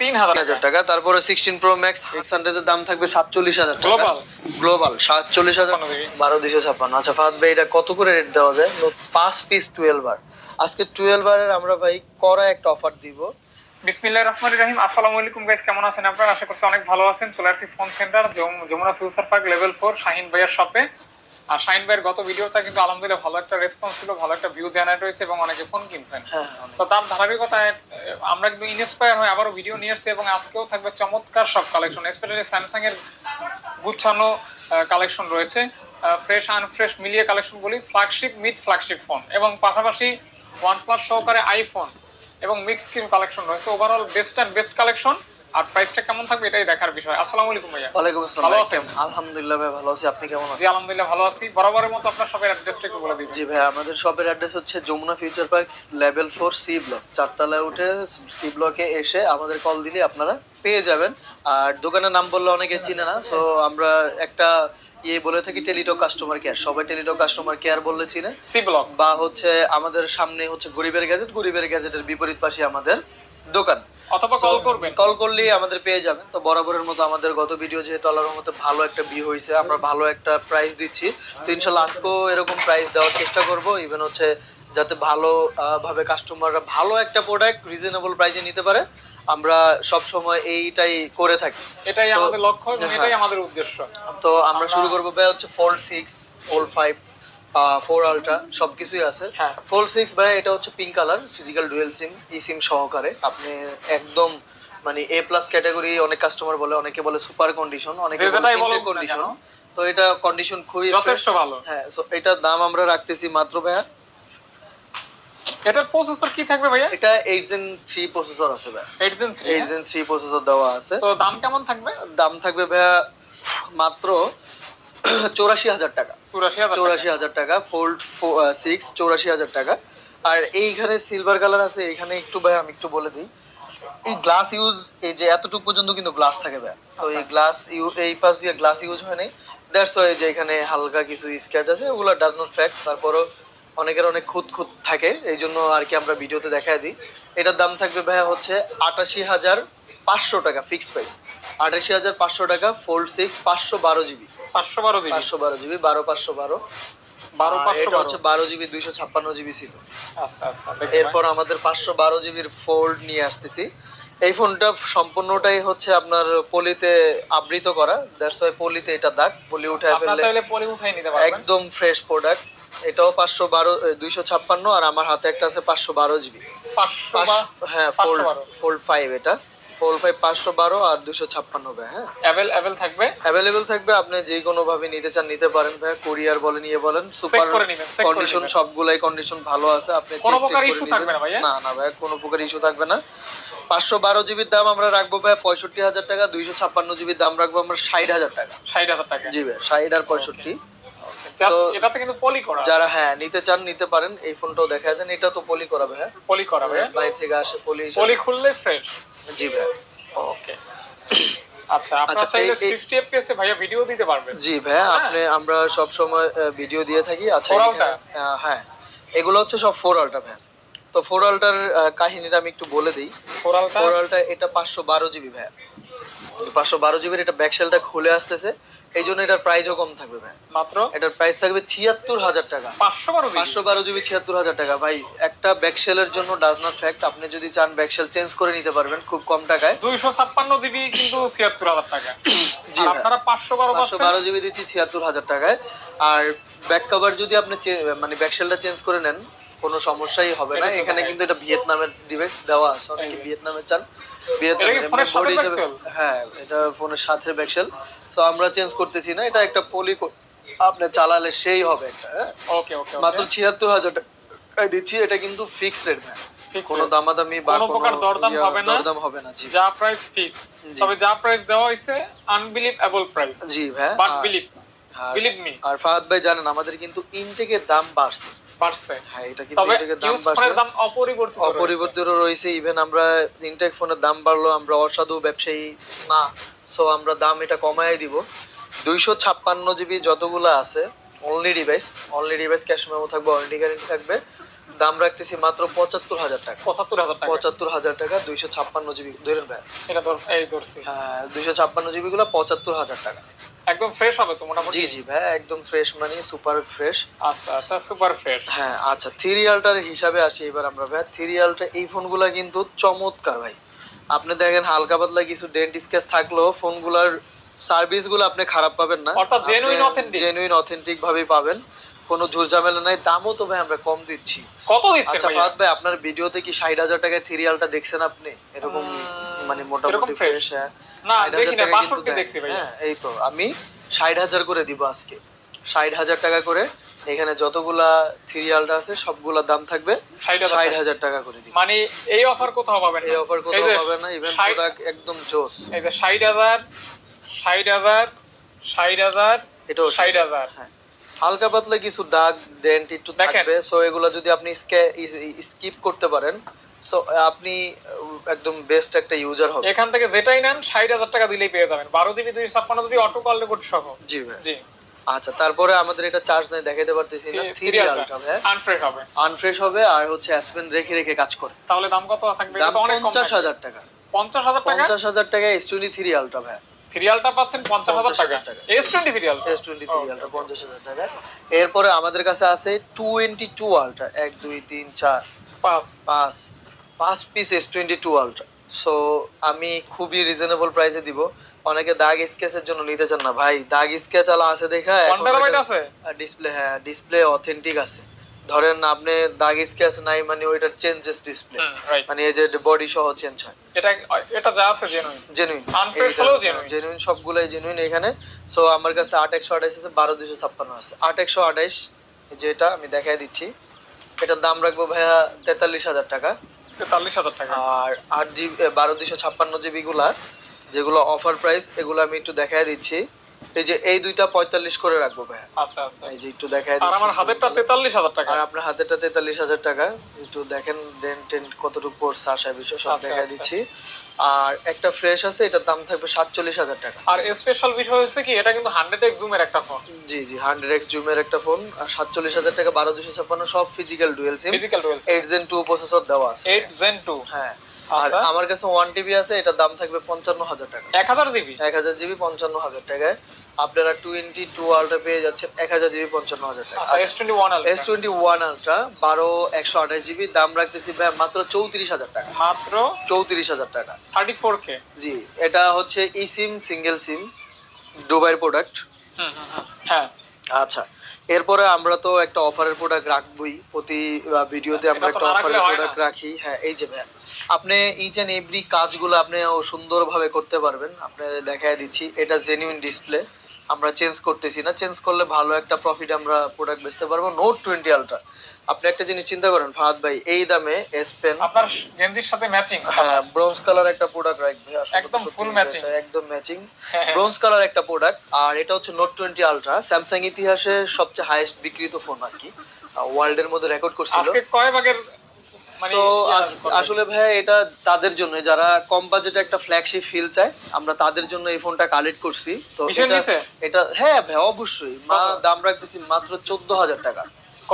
তিন হাজার টাকা তারপরে সিক্সটিন প্রো ম্যাক্স এক্স হান্ড্রেডের দাম থাকবে সাতচল্লিশ হাজার Global? গ্লোবাল সাতচল্লিশ হাজার। বারো দুশো ছাপ্পান্ন। আচ্ছা ফাহাদ ভাই এটা কত করে রেট দেওয়া যায়? পাঁচ পিস টুয়েলভ আর আজকে টুয়েলভ আরের আমরা ভাই করা একটা অফার দিব। বিসমিল্লাহির রহমানির রহিম। আসসালামু আলাইকুম গাইস কেমন আছেন আপনারা? আশা করছি অনেক ভালো আছেন। চলে আসছি phone center Jamuna future park level four Shahin ভাইয়ের শপে আর শাহিন ভাইয়ের গত ভিডিওটা কিন্তু আলহামদুলিল্লাহ ভালো একটা রেসপন্স ছিল ভালো একটা ভিউ জেনারেট হয়েছে এবং অনেকে ফোন কিনছেন। হ্যাঁ তো তার ধারাবাহিকতায় আমরা কিন্তু ইন্সপায়ার হয়ে আবারও ভিডিও নিয়ে এসেছি এবং আজকেও থাকবে চমৎকার সব কালেকশন স্পেশালি স্যামসাং এর গুছানো কালেকশন রয়েছে। ফ্রেশ আনফ্রেশ মিলিয়ে কালেকশন বলি ফ্ল্যাগশিপ মিড ফ্ল্যাগশিপ ফোন এবং পাশাপাশি ওয়ানপ্লাস সহকারে আইফোন এবং মিক্স স্ক্রিন কালেকশন রয়েছে। Overall best and best collection আর প্রাইসটা কেমন থাকবে এটাই দেখার বিষয়। আসসালামু আলাইকুম ভাইয়া। ওয়ালাইকুম আসসালাম। ভালো আছেন? আলহামদুলিল্লাহ ভাই ভালো আছি। আপনি কেমন জি আলহামদুলিল্লাহ ভালো আছি। বরাবরের মতো আপনার সবের অ্যাড্রেসটা একটু বলে দিবেন। জি ভাই আমাদের শপের অ্যাড্রেস হচ্ছে Jamuna future park level four C block চারতলায় উঠে সি ব্লকে এসে আমাদের কল দিলে আপনারা পেয়ে যাবেন। আর দোকানের নাম বললে অনেকে চিনে না সো আমরা একটা ইয়ে বলে থাকি টেলিটক কাস্টমার কেয়ার সবাই টেলিটক কাস্টমার কেয়ার বললে চিনে। সি ব্লক বা হচ্ছে আমাদের সামনে হচ্ছে গরিবের গ্যাজেট গরিবের গ্যাজেটের বিপরীত পাশে আমাদের দোকান। অথবা কল করবেন। কল করলেই আমাদের পেয়ে যাবেন। তো বরাবরের মতো আমাদের গত ভিডিও যেহেতু আল্লাহর মতো ভালো একটা ভিউ হয়েছে আমরা ভালো একটা প্রাইস দিচ্ছি। তো ইনশাল্লাহ আজকেও এরকম প্রাইস দেওয়ার চেষ্টা করব। ইভেন হচ্ছে যাতে ভালো ভাবে কাস্টমাররা ভালো একটা প্রোডাক্ট রিজনেবল প্রাইসে নিতে পারে আমরা সব সময় এইটাই করে থাকি। এটাই আমাদের লক্ষ্য হ্যাঁ। এটাই আমাদের উদ্দেশ্য। তো আমরা আমরা- শুরু করব ভাই হচ্ছে fold six fold five four ultra সবকিছুই আছে। হ্যাঁ। ফোল্ড সিক্স ভাই এটা হচ্ছে pink colour physical dual SIM E SIM সহকারে। আপনি একদম মানে এ প্লাস ক্যাটাগরি অনেক কাস্টমার বলে অনেকে বলে সুপার কন্ডিশন অনেকে বলো কন্ডিশন তো এটা কন্ডিশন খুবই যথেষ্ট ভালো। হ্যাঁ so এটার দাম আমরা রাখতেছি মাত্র ভাইয়া। এটার প্রসেসর কি থাকবে ভাইয়া? এটা এইট জেন থ্রি প্রসেসর আছে ভাইয়া। Eight gen three eight gen three processor দেওয়া আছে। তো দাম কেমন থাকবে? দাম থাকবে ভাইয়া মাত্র চৌরাশি হাজার টাকা। চুরাশি হাজার টাকা। ফোল্ড সিক্স চৌরাশি হাজার টাকা। আর এইখানে সিলভার কালার আছে এখানে একটু ভাই আমি একটু বলে দিই। এই গ্লাস ইউজ এই যে এতটুকু পর্যন্ত কিন্তু গ্লাস থাকে ভাই। তো এই আচ্ছা। গ্লাস ইউজ এই পাশ দিয়ে গ্লাস ইউজ হয় নাই দ্যাটস ওয়াই যে এখানে হালকা কিছু স্ক্র্যাচ আছে ওগুলো ডাজ নট ফ্যাক্ট তারপরও অনেকের অনেক খুঁত খুঁত থাকে এই জন্য আর কি আমরা ভিডিওতে দেখায় দিই। এটার দাম থাকবে ভাইয়া হচ্ছে আটাশি হাজার পাঁচশো টাকা ফিক্স প্রাইস আটাশি হাজার পাঁচশো টাকা ফোল্ড সিক্স পাঁচশো বারো জিবি পাঁচশো বারো জিবি। পাঁচশো বারো জিবি বারো পাঁচশো বারো। বারো পাঁচশো হচ্ছে বারো জিবি দুইশো ছাপ্পান্ন জিবি ছিল। আচ্ছা আচ্ছা এরপর আমাদের পাঁচশো বারো জিবির ফোল্ড নিয়ে আসতেছি। এই ফোনটা সম্পূর্ণটাই হচ্ছে আপনার পলিতে আবৃত করা। দ্যাটস ওয়াই পলিতে এটা দাগ। পলি উঠে। ফেললে পলি উঠাই নিতে পারবেন। একদম ফ্রেশ প্রোডাক্ট এটাও পাঁচশো বারো দুইশো ছাপ্পান্ন আর আমার হাতে একটা আছে পাঁচশো বারো জিবি। হ্যাঁ 512 ফোল্ড ফোল্ড ফাইভ এটা। ফোল্ড ফাইভ পাঁচশো বারো আর দুশো ছাপ্পান্ন ভাই হ্যাঁ? অ্যাভেল অ্যাভেল থাকবে? অ্যাভেলেবেল থাকবে আপনি যে কোনো ভাবে নিতে চান নিতে পারেন ভাই কুরিয়ার বলেন ইয়ে বলেন সুপার কন্ডিশন সবগুলাই কন্ডিশন ভালো আছে আপনি কোনো প্রকার নিবেন। থাকবে না? না না ভাই কোনো প্রকার ইস্যু থাকবে না। পাঁচশো বারো জিবির দাম আমরা রাখব ভাই পঁয়ষট্টি হাজার টাকা দুইশো ছাপ্পান্ন জিবির দাম রাখব আমরা ষাট হাজার টাকা। ষাট হাজার টাকা। জি ভাই ষাট আর পঁয়ষট্টি। এটাতে কিন্তু পলি করা যারা হ্যাঁ নিতে চান নিতে পারেন এই ফোনটাও দেখা দেন এটা তো পলি করাবে হ্যাঁ পলি করা ভাইয়া। বাইরে থেকে আসে পলি পলি খুললে ফ্রেশ জি ভাই। ওকে আচ্ছা আপনারা আচ্ছা, চাইলে এই- এই- 60 fps এ ভাইয়া ভিডিও দিতে পারবেন? জি ভাই হ্যাঁ। আপনি আমরা সব সময় ভিডিও দিয়ে থাকি। আচ্ছা হ্যাঁ। এগুলো হচ্ছে সব ফোর আলটা ভাই। তো ফোর আলটার কাহিনীটা আমি একটু বলে দিই। ফোর আলটা এটা পাঁচশো বারো জিবি ভাই পাঁচশো বারো জিবির এটা ব্যাকশেলটা খুলে আসতেছে। এই জন্য এটার প্রাইসও কম থাকবে ভাই। মাত্র? এটার প্রাইস থাকবে ছিয়াত্তর হাজার টাকা। পাঁচশো বারো পাঁচশো বারো জিবি ছিয়াত্তর হাজার টাকা। ভাই একটা ব্যাকশেলের জন্য ডাজ নট ফ্যাক্ট আপনি যদি চান ব্যাকশেল চেঞ্জ করে নিতে পারবেন খুব কম টাকায়। দুইশো ছাপ্পান্ন জিবি কিন্তু ছিয়াত্তর হাজার টাকা। জি আপনারা পাঁচশো বারো পাঁচশো বারো জিবি দিচ্ছি ছিয়াত্তর হাজার টাকায়। আর ব্যাক কভার যদি আপনি মানে ব্যাকশেলটা চেঞ্জ করে নেন কোনো সমস্যাই হবে না। এখানে কিন্তু এটা ভিয়েতনামের ডিভাইস দেওয়া আছে। অনেকে এই। ভিয়েতনামে চান। ব্যাকশেল? হ্যাঁ এটা ফোনের সাথে ব্যাকশেল তো আমরা চেঞ্জ করতেছি না এটা একটা পলি আপনি চালালে সেই হবে একটা হ্যাঁ? ওকে ওকে মাত্র ছিয়াত্তর হাজার টাকা দিচ্ছি এটা কিন্তু ফিক্সড রেট ভাই কোনো rate। দামাদামি বা কোনো কোনো প্রকার দরদাম হবে না? দরদাম হবে না জি। যা প্রাইস ফিক্স তবে যা প্রাইস দেওয়া হয়েছে আনবিলিভেবল প্রাইস জি ভাই বাট আর- বিলিভ বিলিভ মি আর ফাহাদ ভাই জানেন আমাদের কিন্তু ইনটেকের দাম বাড়ছে। বাড়ছে। হ্যাঁ এটা কিন্তু তবে ইনটেকের দাম ইউজ ফোনের দাম অপরিবর্তিত রয়েছে। অপরিবর্তিত রয়েছে ইভেন আমরা ইনটেক ফোনের দাম বাড়লো আমরা অসাধু ব্যবসায়ী না সো আমরা দাম এটা কমায় দিব। দুইশো ছাপ্পান্ন জিবি যতগুলো আছে only device only device cash memo থাকবে ওয়ারেন্টি গ্যারেন্টি থাকবে। দাম রাখতেছি মাত্র পঁচাত্তর হাজার টাকা। পঁচাত্তর হাজার টাকা। পঁচাত্তর হাজার টাকা দুইশো ছাপ্পান্ন জিবি ধরেন ভাই। এটা ধর এই ধরছি। হ্যাঁ দুইশো ছাপ্পান্ন জিবি গুলো পঁচাত্তর হাজার টাকা। একদম ফ্রেশ হবে তো মোটামুটি? জি জি ভাই একদম ফ্রেশ মানে সুপার ফ্রেশ আচ্ছা আচ্ছা সুপার ফ্রেশ হ্যাঁ আচ্ছা থ্রি আলটার হিসাবে আসি এবার আমরা ভাই। থ্রি আলটা এই ফোনগুলা কিন্তু চমৎকার ভাই। আপনি দেখেন হালকা পাতলা কিছু ডেন্ট স্কেচ থাকলেও ফোনগুলার সার্ভিসগুলো আপনি খারাপ পাবেন না। অর্থাৎ genuine authentic। জেনুইন অথেন্টিক ভাবেই পাবেন। কোনো ঝুলঝামেলা নাই। দামও তো ভাই আমরা কম দিচ্ছি। কত দিচ্ছেন আচ্ছা ভাই আপনার ভিডিওতে কি ষাট হাজার টাকায় থ্রি আলটা দেখছেন আপনি? এরকম মানে মোটামুটি ফ্রেশ হ্যাঁ। না দেখি না টাকা কিন্তু বাষট্টি দেয়। দেখছি ভাইয়া হ্যাঁ এই তো আমি ষাট হাজার করে দিব আজকে। ষাট হাজার টাকা করে এখানে যতগুলা থ্রি আলটা আছে সবগুলা দাম থাকবে ষাট হাজার ষাট টাকা। করে দিব। মানে এই অফার কোথাও পাবেন এই অফার কোথাও যে পাবে না ইভেন প্রোডাক্ট একদম জোস। এই যে ষাট হাজার ষাট হাজার ষাট হাজার এটাও ষাট হাজার। হ্যাঁ। হালকা পাতলা কিছু দাগ ডেন্ট একটু। থাকবে। সো এগুলো যদি আপনি স্কিপ করতে পারেন সো আপনি একদম বেস্ট একটা ইউজার হবে এখান থেকে যেটাই নেন ষাট হাজার টাকা দিলেই পেয়ে যাবেন। বারো জিবি দুই ছাপ্পান্ন জিবি অটো কল রেকর্ড সহ। জি জি। আচ্ছা তারপরে আমাদের এটা চার্জ নাই দেখাতে পারতেছি না। থ্রি three আলটা হ্যাঁ? আনফ্রেশ হবে। আনফ্রেশ হবে আর হচ্ছে অ্যাসপেন রেখে রেখে কাজ করে। তাহলে দাম কত থাকবে? এটা অনেক কম পঞ্চাশ থাকবে। হাজার টাকা। পঞ্চাশ হাজার টাকা? পঞ্চাশ হাজার টাকা এস থ্রি আলট্রা পাচ্ছেন পঞ্চাশ হাজার 50,000 টাকা। টাকা। S twenty serial S twenty three ultra পঞ্চাশ হাজার টাকা। এরপরে আমাদের কাছে আছে টোয়েন্টি টু আলট্রা এক দুই তিন চার। পাঁচ। পাঁচ। পাঁচ piece S twenty two ultra so আমি খুবই রিজনেবল প্রাইসে দিব। অনেকে দাগ স্কেচের জন্য নিতে চান না। ভাই দাগ স্কেচ আলা আছে দেখা আছে? ডিসপ্লে হ্যাঁ ডিসপ্লে অথেন্টিক আছে। ধরেন আপনি দাগ স্কেচ নাই মানে ওইটার চেঞ্জেস ডিসপ্লে মানে এই যে বডি সহ চেঞ্জ হয়। এটা এটা যা আছে জেনুইন জেনুইন Unfresh হলেও genuine। জেনুইন সবগুলাই জেনুইন এখানে। সো আমার কাছে আট একশো আঠাইশ আছে বারো দুশো ছাপ্পান্ন আছে। আট একশো আঠাইশ যেটা আমি দেখাই দিচ্ছি। এটার দাম রাখব ভাইয়া তেতাল্লিশ হাজার টাকা। তেতাল্লিশ হাজার টাকা। আর আট জিবি বারো দুশো ছাপ্পান্ন জিবিগুলা যেগুলো অফার প্রাইস এগুলো আমি একটু দেখাই দিচ্ছি। এই যে এই দুইটা পঁয়তাল্লিশ করে রাখব ভাইয়া। আচ্ছা আচ্ছা। এই যে একটু দেখাই আর আমার হাতেরটা তেতাল্লিশ হাজার টাকা। আর আপনার হাতেরটা তেতাল্লিশ হাজার টাকা। একটু দেখেন দেন টেন কতটুকু পড়ছে আসা বিষয় সব আচ্ছা, দেখাই আচ্ছা। দিচ্ছি। আর একটা ফ্রেশ আছে এটার দাম থাকবে সাতচল্লিশ হাজার টাকা। আর স্পেশাল বিষয় হচ্ছে কি এটা কিন্তু হান্ড্রেড এক্স জুমের একটা phone G G hundred X জুমের একটা ফোন আর সাতচল্লিশ হাজার টাকা বারো দুশো ছাপ্পান্ন সব physical dual SIM physical dual eight gen two processor দেওয়া আছে। এইট জেন টু হ্যাঁ। আর আচ্ছা। আমার কাছে ওয়ান টিবি আছে এটার দাম থাকবে পঞ্চান্ন হাজার টাকা। এক হাজার জিবি এক হাজার জিবি পঞ্চান্ন হাজার টাকায়। আপনারা টোয়েন্টি টু আলট্রা পেয়ে যাচ্ছেন এক হাজার জিবি পঞ্চান্ন হাজার টাকা। S twenty one S twenty one ultra বারো একশো আঠাশ জিবি দাম রাখতেছি ভাই মাত্র চৌত্রিশ হাজার টাকা। মাত্র? চৌত্রিশ হাজার টাকা। থার্টি ফোর কে জি এটা হচ্ছে ই সিম সিঙ্গেল সিম দুবাইয়ের প্রোডাক্ট হ্যাঁ। আচ্ছা। এরপরে আমরা তো একটা অফারের প্রোডাক্ট রাখবই। প্রতি ভিডিওতে আমরা একটা অফারের প্রোডাক্ট রাখি। হ্যাঁ এই যে ভাইয়া। আপনি ইচ এন্ড এভরি কাজগুলো আপনি সুন্দরভাবে করতে পারবেন। আপনি দেখায় দিচ্ছি এটা জেনুইন ডিসপ্লে আমরা চেঞ্জ করতেছি না। চেঞ্জ করলে ভালো একটা প্রফিট আমরা প্রোডাক্ট বেচতে পারব। নোট টোয়েন্টি আলট্রা আপনি একটা জিনিস চিন্তা করেন ফাহাদ ভাই এই দামে এস পেন আপনার গেঞ্জির সাথে ম্যাচিং হ্যাঁ ব্রোঞ্জ কালার একটা প্রোডাক্ট রাখবে একদম এটা matching। একদম ম্যাচিং ব্রোঞ্জ কালার একটা প্রোডাক্ট আর এটা হচ্ছে নোট টোয়েন্টি আলট্রা স্যামসাং ইতিহাসে সবচেয়ে হাইয়েস্ট বিক্রিত ফোন আর কি। ওয়ার্ল্ডের মধ্যে রেকর্ড করছিল। আজকে কয় ভাগের মানে তো করবে? আসলে ভাই এটা তাদের জন্য যারা কম বাজেটে একটা ফ্ল্যাগশিপ ফিল চায় আমরা তাদের জন্য এই ফোনটা কালেক্ট করছি। তো এটা- হ্যাঁ ভাই অবশ্যই। দাম রাখতেছি মাত্র চোদ্দ হাজার টাকা।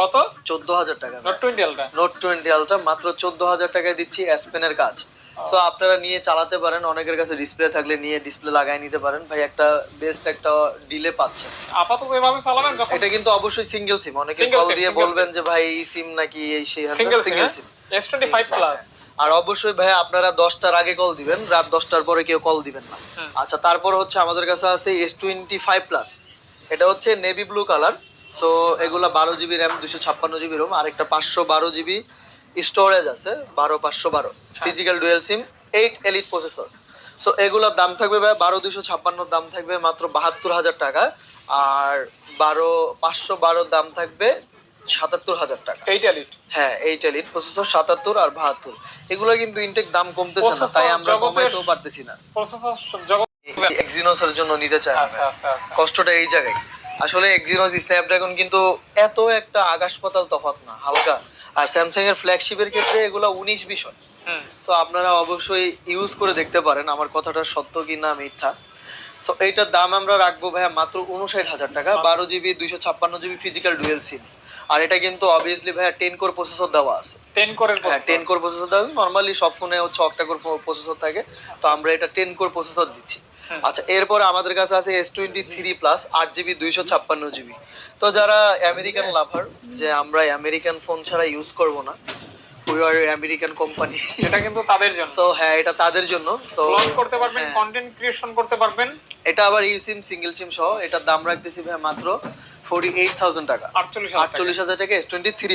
কত? চোদ্দ হাজার টাকা। Note twenty ultra note twenty ultra মাত্র চোদ্দ হাজার টাকায় দিচ্ছি অ্যাসপেনের কাজ। তো আপনারা নিয়ে চালাতে পারেন অনেকের কাছে ডিসপ্লে থাকলে নিয়ে ডিসপ্লে লাগাই নিতে পারেন। ভাই একটা বেস্ট একটা ডিলে পাচ্ছেন। আপাতত এভাবে চালাবেন এটা কিন্তু অবশ্যই সিঙ্গেল সিম অনেকে কল দিয়ে বলবেন যে ভাই এই সিম নাকি এই সেই single SIM single SIM S twenty five plus আর অবশ্যই ভাই আপনারা দশটার আগে কল দিবেন রাত দশটার পরে কেউ কল দিবেন না। আচ্ছা তারপর হচ্ছে আমাদের কাছে আছে এস টোয়েন্টি ফাইভ প্লাস এটা হচ্ছে নেভি ব্লু কালার সো এগুলা বারো জিবি র্যাম দুশো ছাপ্পান্ন জিবি রোম আর একটা পাঁচশো বারো জিবি স্টোরেজ আছে বারো পাঁচশো বারো। Physical dual SIM eight elite processor so এগুলোর দাম থাকবে ভাই বারো দুশো ছাপ্পান্নর দাম থাকবে মাত্র বাহাত্তর হাজার টাকা। আর বারো পাঁচশো বারোর দাম থাকবে সাতাত্তর হাজার টাকা। এইটা লিট হ্যাঁ এইট এলিট প্রসেসর সাতাত্তর আর বাহাত্তর। এগুলো কিন্তু ইনটেক দাম কমতেছে না তাই আমরা কমাইতেও পারতেছি না। প্রসেসর জগৎ এক্সিনোসের জন্য নিতে চাই আচ্ছা। আচ্ছা আচ্ছা। কষ্টটা এই জায়গায়। আসলে এক্সিনোস স্ন্যাপড্রাগন কিন্তু এত একটা আকাশ পাতাল তফাৎ না হালকা। আর স্যামসাং এর ফ্ল্যাগশিপের ক্ষেত্রে এগুলো উনিশ বিষয় তো আপনারা অবশ্যই ইউজ করে দেখতে পারেন আমার কথাটা সত্য কি না মিথ্যা। তো এইটার দাম আমরা রাখব ভাইয়া মাত্র উনষাট হাজার টাকা বারো জিবি দুইশো ছাপ্পান্ন জিবি ফিজিক্যাল ডুয়েল সিম আর এটা কিন্তু অবভিয়াসলি ভাইয়া টেন কোর প্রসেসর দেওয়া আছে। টেন করের হ্যাঁ টেন কোর প্রসেসর দেওয়া নর্মালি সব ফোনে হচ্ছে অক্টা কোর প্রসেসর থাকে। তো আমরা এটা টেন কোর প্রসেসর দিচ্ছি। আচ্ছা এরপরে আমাদের কাছে আছে এস টোয়েন্টি থ্রি প্লাস আট জিবি দুইশো ছাপ্পান্ন জিবি তো যারা আমেরিকান লাভার যে আমরা আমেরিকান ফোন ছাড়া ইউজ করব না উই আর আমেরিকান কোম্পানি এটা কিন্তু তাদের জন্য। সো হ্যাঁ এটা তাদের জন্য। তো লঞ্চ করতে পারবেন হ্যাঁ। কন্টেন্ট ক্রিয়েশন করতে পারবেন। এটা আবার ই সিম সিঙ্গেল সিম সহ এটার দাম রাখতেছি ভাই মাত্র টাকা। টাকা।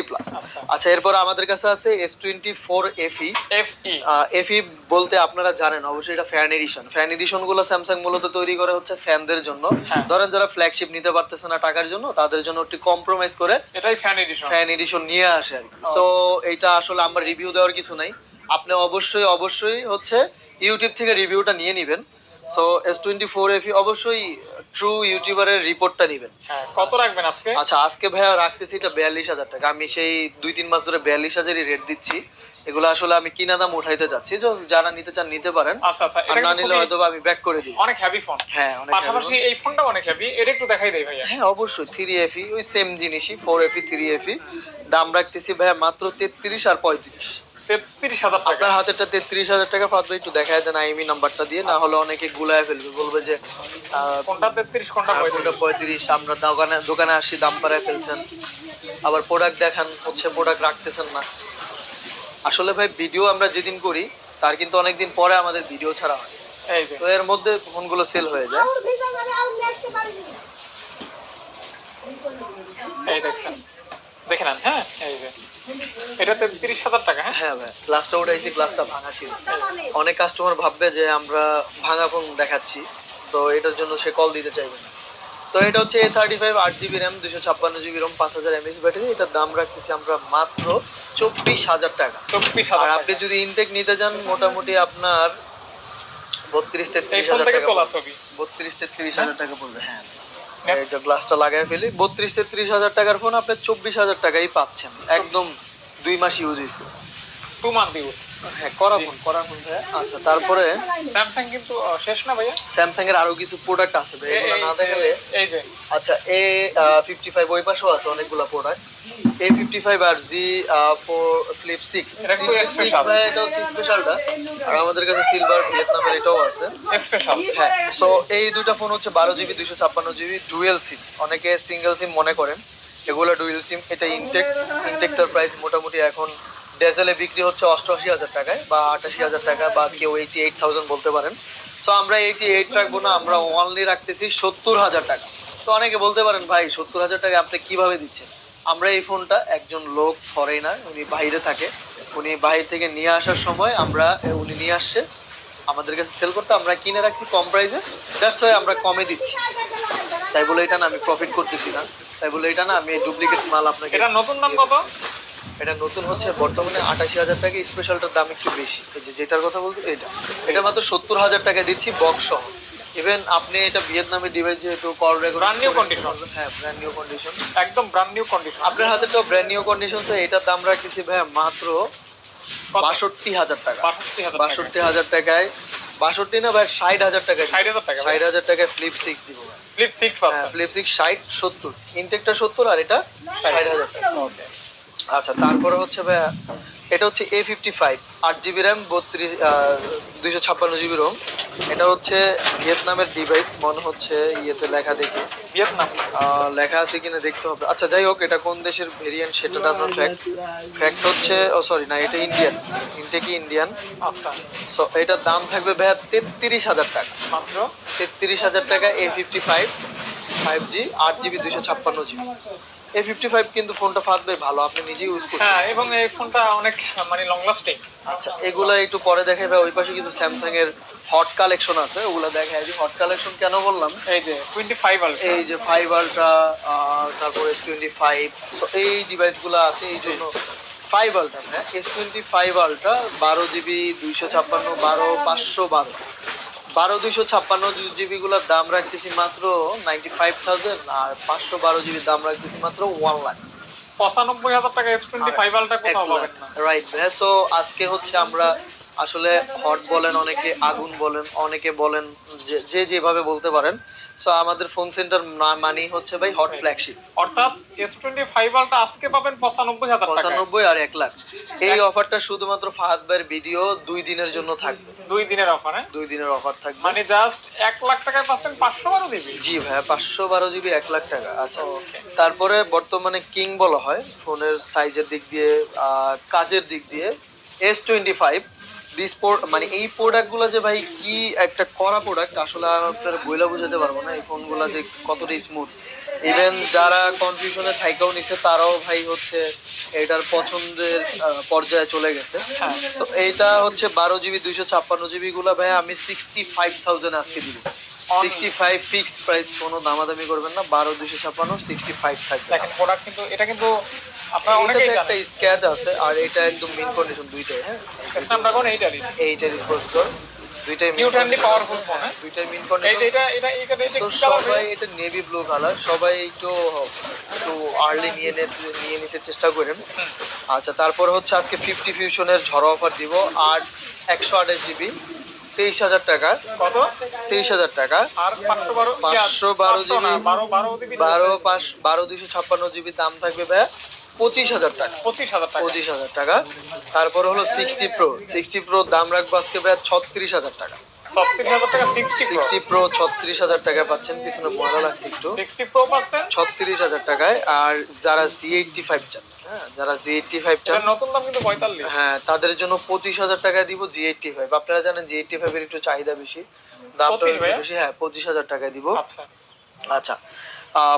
প্লাস আচ্ছা। আচ্ছা এরপর আমাদের কাছে আছে S twenty four FE F E FE বলতে আপনারা জানেন অবশ্যই এটা ফ্যান এডিশন ফ্যান এডিশনগুলো স্যামসাং মূলত তৈরি করে হচ্ছে ফ্যানদের জন্য। হ্যাঁ। ধরেন যারা ফ্ল্যাগশিপ নিতে পারতেছে না টাকার জন্য তাদের জন্য একটু কম্প্রোমাইজ করে এটাই ফ্যান এডিশন ফ্যান এডিশন নিয়ে আসে আর ও। সো এটা আসলে আমার রিভিউ দেওয়ার কিছু নাই। আপনি অবশ্যই অবশ্যই হচ্ছে ইউটিউব থেকে রিভিউটা নিয়ে নেবেন। So S twenty four F E অবশ্যই ট্রু ইউটিউবারের রিপোর্টটা নেবেন। কত রাখবেন আজকে? আচ্ছা আজকে ভাইয়া রাখতেছি এটা বিয়াল্লিশ হাজার টাকা। আমি সেই দুই তিন মাস ধরে বিয়াল্লিশ হাজারই রেট দিচ্ছি। এগুলো আসলে আমি কিনা দাম উঠাইতে যাচ্ছি। যারা নিতে চান নিতে পারেন। আচ্ছা আচ্ছা আর না নিলে হয়তো আমি ব্যাক করে দিই। অনেক হেভি ফোন হ্যাঁ অনেক পাশাপাশি এই ফোনটা অনেক হেভি এটা একটু দেখাই দেই ভাইয়া। হ্যাঁ অবশ্যই। থ্রি এফি ওই সেম জিনিসই ফোর এফি থ্রি এফি দাম রাখতেছি ভাইয়া মাত্র তেত্রিশ আর পঁয়ত্রিশ। তেত্রিশ হাজার টাকা। আপনার হাতেরটা তেত্রিশ হাজার টাকা পাতবে একটু দেখা দেন আইমি নাম্বারটা দিয়ে না হলে অনেকে গুলায় ফেলবে বলবে যে কোনটা তেত্রিশ কোনটা কোনটা পঁয়ত্রিশ? আমরা দোকানে দোকানে আসি দাম বাড়ায় ফেলছেন। আবার প্রোডাক্ট দেখান হচ্ছে প্রোডাক্ট রাখতেছেন না। আসলে ভাই ভিডিও আমরা যেদিন করি তার কিন্তু অনেকদিন পরে আমাদের ভিডিও ছাড়া হয়। তো এর মধ্যে ফোনগুলো সেল হয়ে যায়। এই দেখছেন। দেখে নেন হ্যাঁ? এই যে। হাজার টাকা হ্যাঁ? হ্যাঁ ভাই গ্লাসটা উঠাইছি গ্লাসটা ভাঙা ছিল। অনেক কাস্টমার ভাববে যে আমরা ভাঙা ফোন দেখাচ্ছি তো এটার জন্য সে কল দিতে চাইবে না। তো এটা হচ্ছে এ থার্টি ফাইভ আট জিবি র্যাম দুশো ছাপ্পান্ন জিবি রোম পাঁচ হাজার এমএস ব্যাটারি এটার দাম রাখতেছি আমরা মাত্র চব্বিশ হাজার টাকা। চব্বিশ আর হাজার আপনি যদি ইনটেক নিতে যান মোটামুটি আপনার বত্রিশ তেত্রিশ হাজার টাকা বত্রিশ তেত্রিশ হাজার টাকা পড়বে হ্যাঁ। নেট- এই যে গ্লাসটা লাগাই ফেলি, বত্রিশ তেত্রিশ হাজার টাকার ফোন আপনি চব্বিশ হাজার টাকাই পাচ্ছেন। একদম দুই মাস ইউজ হয়েছে। হ্যাঁ করা ফোন করা ফোন আচ্ছা তারপরে? স্যামসাং কিন্তু শেষ না ভাইয়া? স্যামসাং এর আরও কিছু প্রোডাক্ট আছে ভাই, এগুলো এই না দেখালে এই যে আচ্ছা এ ফিফটি ফাইভ ওই পাশেও আছে অনেকগুলো প্রোডাক্ট এ ফিফটি ফাইভ আর জি ফোর ফ্লিপ সিক্স এটা হচ্ছে স্পেশালটা আর আমাদের কাছে সিলভার ভিয়েতনামের এটাও আছে। স্পেশাল হ্যাঁ সো এই দুটো ফোন হচ্ছে বারো জিবি দুইশো ছাপ্পান্ন জিবি ডুয়েল সিম অনেকে সিঙ্গেল সিম মনে করেন। এগুলো ডুয়েল সিম এটা ইনটেক ইনটেকটার প্রাইস মোটামুটি এখন ডেজেলে বিক্রি হচ্ছে অষ্টআশি হাজার টাকায় বা আটাশি হাজার টাকা বা কেউ এইটি এইট থাউজেন্ড বলতে পারেন। তো আমরা এইটি এইট রাখব না, আমরা অনলি রাখতেছি সত্তর হাজার টাকা। তো অনেকে বলতে পারেন, ভাই, সত্তর হাজার টাকা আপনি কীভাবে দিচ্ছেন? আমরা এই ফোনটা একজন লোক ফরেনার উনি বাইরে থাকে। উনি বাইরে থেকে নিয়ে আসার সময় আমরা উনি নিয়ে আসছে। আমাদের কাছে সেল করতে, আমরা কিনে রাখছি কম প্রাইসে দ্যাটস ওয়াই আমরা কমে দিচ্ছি। তাই বলে এটা না আমি প্রফিট করতেছি না। তাই বলে এটা না আমি ডুপ্লিকেট মাল আপনাকে এটা নতুন দাম কত এটা নতুন হচ্ছে বর্তমানে আটাশি হাজার টাকা স্পেশালটার দাম একটু বেশি। যেটার কথা বলতে এটা। এটা মাত্র সত্তর হাজার টাকা দিচ্ছি বক্স সহ। ইভেন আপনি এটা ভিয়েতনামের ডিভাইস যেহেতু কল Brand new condition। হ্যাঁ ব্র্যান্ড নিউ কন্ডিশন একদম ব্র্যান্ড নিউ কন্ডিশন আপনার হাতে তো ব্র্যান্ড নিউ কন্ডিশন তো এটার দাম রাখতেছি ভাই মাত্র বাষট্টি হাজার টাকা। বাষট্টি হাজার টাকায়। বাষট্টি না ভাই ষাট হাজার টাকায় ষাট হাজার টাকা ষাট হাজার টাকায় ফ্লিপ সিক্স দিব ভাই। ফ্লিপ সিক্স ফ্লিপ সিক্স ষাট সত্তর। ইনটেকটা সত্তর আর এটা ষাট। হাজার টাকা। ওকে আচ্ছা তারপরে হচ্ছে ভাইয়া এটা হচ্ছে এ ফিফটি ফাইভ আট জিবি র্যাম বত্রিশ দুইশো ছাপ্পান্ন জিবি রোম এটা হচ্ছে ভিয়েতনামের ডিভাইস মনে হচ্ছে ইয়েতে লেখা দেখে। ভিয়েতনাম? লেখা আছে কিনা দেখতে হবে। আচ্ছা যাই হোক এটা কোন দেশের ভেরিয়েন্ট সেটা ডাজ নট ফ্যাক্ট ফ্যাক্ট হচ্ছে ও সরি না এটা ইন্ডিয়ান ইনটেকি ইন্ডিয়ান আচ্ছা। সো এটার দাম থাকবে ভাইয়া তেত্রিশ হাজার টাকা। মাত্র? তেত্রিশ হাজার টাকা A fifty five five G আট জিবি দুইশো ছাপ্পান্ন জিবি এ ফিফটি ফাইভ কিন্তু ফোনটা ফাটবে ভালো আপনি নিজেই ইউজ করছেন হ্যাঁ এবং এই ফোনটা অনেক মানে লং লাস্টিং আচ্ছা এগুলা একটু পরে দেখাই ভাই ওই পাশে কিছু স্যামসাং এর হট কালেকশন আছে ওগুলা দেখাই দিই। হট কালেকশন কেন বললাম? এই যে টোয়েন্টি ফাইভ এই যে ফাইভ আলট্রা তারপরে টোয়েন্টি ফাইভ তো এই ডিভাইসগুলো আছে এই জন্য ফাইভ আলট্রা হ্যাঁ? এস টোয়েন্টি ফাইভ আলট্রা বারো জিবি দুইশো ছাপ্পান্ন বারো পাঁচশো বারো। বারো দুইশো ছাপ্পান্ন জিবি গুলোর দাম রাখতেছি মাত্র নাইনটি ফাইভ থাউজেন্ড আর পাঁচশো বারো জিবির দাম রাখতেছি মাত্র ওয়ান লাখ। পঁচানব্বই হাজার টাকা এস টোয়েন্টি ফাইভ আলটা কোথাও পাবেন না। রাইট ভ্যাস তো আজকে হচ্ছে আমরা আসলে হট বলেন অনেকে আগুন বলেন অনেকে বলেন যে- যে যেভাবে বলতে পারেন সো আমাদের ফোন সেন্টার মানি হচ্ছে ভাই হট ফ্ল্যাগশিপ অর্থাৎ এস টোয়েন্টি ফাইভ আলটা আজকে পাবেন পঁচানব্বই হাজার টাকা পঁচানব্বই আর এক লাখ। এই অফারটা শুধুমাত্র ফাহাদ ভাইয়ের ভিডিও দুই দিনের জন্য থাকবে। দুই দিনের অফার হ্যাঁ? দুই দিনের অফার থাকবে। মানে জাস্ট এক লাখ টাকায় পাচ্ছেন পাঁচশো বারো দিবি। জি ভাইয়া পাঁচশো বারো জিবি এক লাখ টাকা। আচ্ছা তারপরে বর্তমানে কিং বলা হয় ফোনের সাইজের দিক দিয়ে কাজের দিক দিয়ে এস টোয়েন্টি ফাইভ দিস মানে এই প্রোডাক্টগুলো যে ভাই কি একটা করা প্রোডাক্ট আসলে আপনার বইলা বুঝাতে পারব না এই ফোনগুলো যে কতটা স্মুথ ইভেন যারা কনফিউশনে থাইকাও নিচ্ছে তারাও ভাই হচ্ছে এটার পছন্দের পর্যায়ে চলে গেছে। হ্যাঁ। তো এইটা হচ্ছে বারো জিবি দুইশো ছাপ্পান্ন জিবি গুলা ভাই আমি সিক্সটি ফাইভ থাউজেন্ড আজকে দিব। সিক্সটি ফাইভ ফিক্সড প্রাইস কোনো দামাদামি করবেন না বারো দুইশো ছাপ্পান্ন সিক্সটি ফাইভ থাকবে। দেখেন প্রোডাক্ট কিন্তু এটা কিন্তু আপনারা অনেকেই একটা স্ক্যাচ আছে আর এটা একদম মিন কন্ডিশন দুইটাই হ্যাঁ স্ন্যাপড্রাগন এইটারই এইটার প্রসেসর দুইটাই নিউট পাওয়ারফুল ফোন হ্যাঁ দুইটাই মিন কন্ডিশন এটা এটা এটা এটা তো কি কালার সবাই এটা নেভি ব্লু কালার সবাই একটু একটু আর্লি নিয়ে নিয়ে নিতে চেষ্টা করেন আচ্ছা তারপর হচ্ছে আজকে ফিফটি ফিউশনের ঝড় অফার দিব আট একশো আঠাশ জিবি তেইশ হাজার টাকা কত তেইশ হাজার টাকা আর পাঁচশো বারো জিবি। বারো বারো জিবি বারো পাঁচ বারো দুইশো ছাপ্পান্ন জিবি দাম থাকবে ভাইয়া পঁচিশ হাজার টাকা। পঁচিশ হাজার টাকা। পঁচিশ হাজার টাকা। তারপর হলো সিক্সটি প্রো সিক্সটি প্রো দাম রাখব আজকে ভাইয়া ছত্রিশ হাজার টাকা। সিক্সটি প্রো ছত্রিশ হাজার পাচ্ছেন পিছনে মজা লাগছে একটু। সিক্সটি প্রো পাচ্ছেন? ছত্রিশ হাজার টাকায়। আর যারা জি এইটটি ফাইভ চান হ্যাঁ যারা জি এইটটি ফাইভ চান নতুন দাম কিন্তু পঁয়তাল্লিশ। হ্যাঁ তাদের জন্য পঁচিশ হাজার টাকা দিব জি এইটটি ফাইভ আপনারা জানেন জি এইটটি ফাইভ এর একটু চাহিদা বেশি। দামটা 25 একটু ভাইয়া? বেশি হ্যাঁ পঁচিশ হাজার টাকায় দিব। আচ্ছা। আচ্ছা।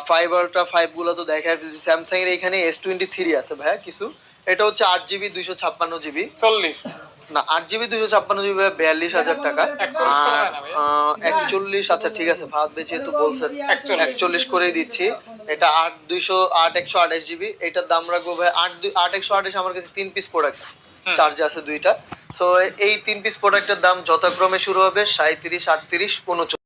ফাইভ আলট্রা ফাইভগুলো তো দেখায় ফেলছি স্যামসাং এর এখানে এস টোয়েন্টি থ্রি আছে ভাইয়া কিছু। এটা হচ্ছে আট জিবি দুইশো ছাপ্পান্ন জিবি চল্লিশ। না আট জিবি দুইশো ছাপ্পান্ন জিবি বিয়াল্লিশ হাজার টাকা। একচল্লিশ আর আচ্ছা ঠিক আছে ভাত বেঁচে তো বলছেন। একচল্লিশ। করেই দিচ্ছি। এটা আট দুইশো আট একশো আঠাশ জিবি এটার দাম রাখব ভাই আট দুই- আট একশো আঠাশ আমার কাছে তিন পিস প্রোডাক্ট। চার্জ আছে দুইটা। তো এই তিন পিস প্রোডাক্টের দাম যথাক্রমে শুরু হবে সাঁত্রিশ আটত্রিশ উনচল্লিশ।